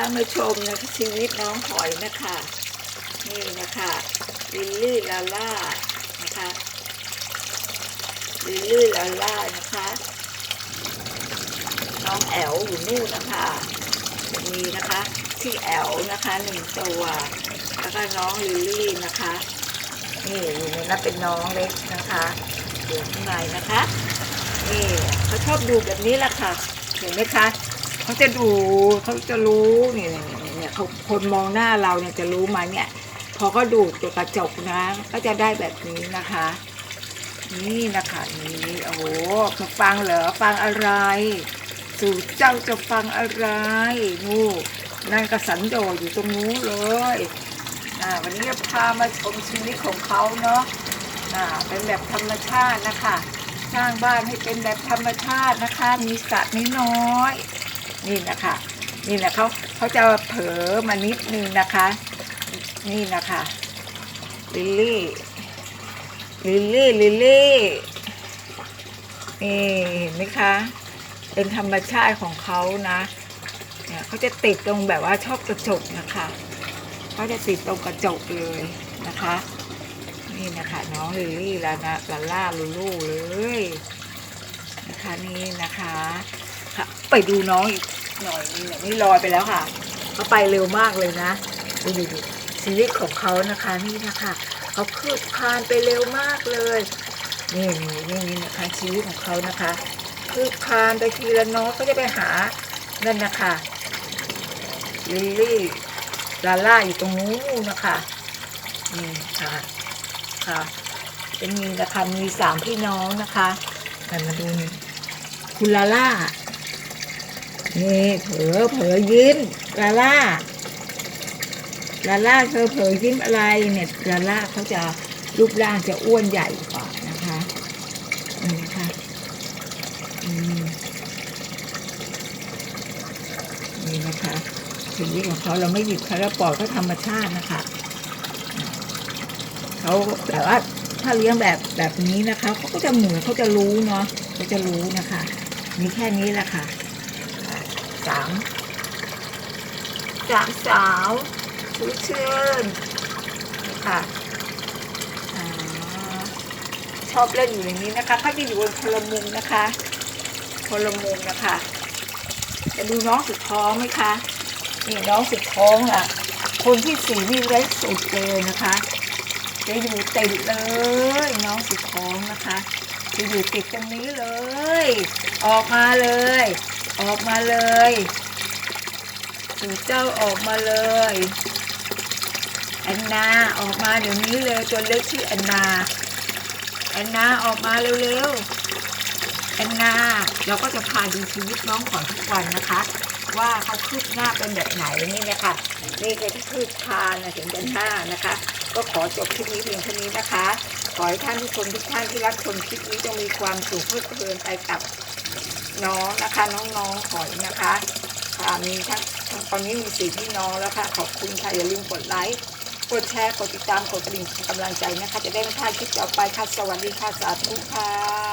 ามาชมนะคะชีวิตน้องหอยนะคะ นี่นะคะลิลลี่ลาล่านะคะลิลลี่ลาล่านะคะ น้องแอลอยู่นู่นนะคะมีนะคะที่แอลนะคะหนึ่งตัวแล้วก็น้องลิลลี่นะคะนี่อยู่ในนั้นเป็นน้องเล็กนะคะอยู่ข้างในนะคะนี่เขาชอบดูแบบนี้แหละค่ะเห็นไหมคะ เขาจะดูเขาจะรู้เนี่ยเนี่ยเนี่ยเขาคนมองหน้าเราเนี่ยจะรู้มาเนี่ย พอเขาดูตัวกระจกนะ ก็จะได้แบบนี้นะคะ นี่นะคะนี่โอ้โหมาฟังเหรอฟังอะไร สู่เจ้าจะฟังอะไรนู่นั่นกระสันโดษอยู่ตรงนู้นเลยอ่าวันนี้จะพามาชมชีวิตของเขาเนาะอ่าเป็นแบบธรรมชาตินะคะ สร้างบ้านให้เป็นแบบธรรมชาตินะคะ มีสระน้อยๆ นี่นะคะ นี่นะเขาเขาจะเผลอมานิดนึงนะคะ นี่นะคะ ลิลลี่ ลิลลี่ ลิลลี่นี่เห็นไหมคะ เป็นธรรมชาติของเขานะ เนี่ยเขาจะติดตรงแบบว่าชอบกระจกนะคะเขาจะติดตรงกระจกเลยนะคะ นี่นะคะน้องลิลลี่แล้วนะลาล่าลูลูเลยนะคะนี่นะคะ ค่ะ ไปดูน้องอีกหน่อยนึงเนี่ยนี่ลอยไปแล้วค่ะ เขาไปเร็วมากเลยนะดูดิดูชีวิตของเขานะคะนี่นะคะเขาคืบคลานไปเร็วมากเลยนี่นี่นี่นี่นะคะชีวิตของเขานะคะ คืบคลานไปทีละน้อยก็จะไปหานั่นนะคะลิลลี่ลาล่าอยู่ตรงนู้นนะคะนี่ค่ะค่ะจะมีนะคะมีสามพี่น้องนะคะแต่มาดูนี่คุณลาล่า นี่เผลอเผลอยิ้มลาล่าลาล่าเธอเผลอยิ้มอะไรเนี่ยลาล่าเขาจะรูปร่างจะอ้วนใหญ่กว่านะคะนี่นะคะนี่นะคะชีวิตของเขาเราไม่หยิบเขาแล้วปล่อยเขาธรรมชาตินะคะเขาแต่ว่าถ้าเลี้ยงแบบแบบนี้นะคะเขาก็จะเหมุนเขาจะรู้เนาะเขาจะรู้นะคะ มีแค่นี้แหละค่ะ สามสามสาวชื่อชื่นนะคะอ่าชอบเล่นอยู่อย่างนี้นะคะเขาจะอยู่บนคนลมุมนะคะคนลมุมนะคะจะดูน้องสุดท้องไหมคะนี่น้องสุดท้องอะ คนที่สี่นี่เล็กสุดเลยนะคะ จะอยู่ติดเลย น้องสุดท้องนะคะ จะอยู่ติดตรงนี้เลย ออกมาเลย ออกมาเลยสู่เจ้าออกมาเลยแอนนาออกมาเดี๋ยวนี้เลยตัวเล็กชื่อแอนนาแอนนาออกมาเร็วๆแอนนาเราก็จะพาดูชีวิตน้องก่อนทุกวันนะคะ ว่าเขาคืบหน้าเป็นแบบไหนนี่นะคะนี่คือที่คืบคานถึงจะหน้านะคะ ก็ขอจบคลิปนี้เพียงเท่านี้นะคะ ขอให้ท่านผู้ชมทุกท่านที่รับชมคลิปนี้จงมีความสุขเพลิดเพลินไปกับ น้องนะคะน้องๆหอยนะคะค่ะมีทั้งตอนนี้มีสี่พี่น้องแล้วค่ะขอบคุณค่ะอย่าลืมกดไลค์กดแชร์กดติดตามกดกระดิ่งกำลังใจนะคะ จะได้ไม่พลาดคลิปต่อไปค่ะสวัสดีค่ะสาธุค่ะ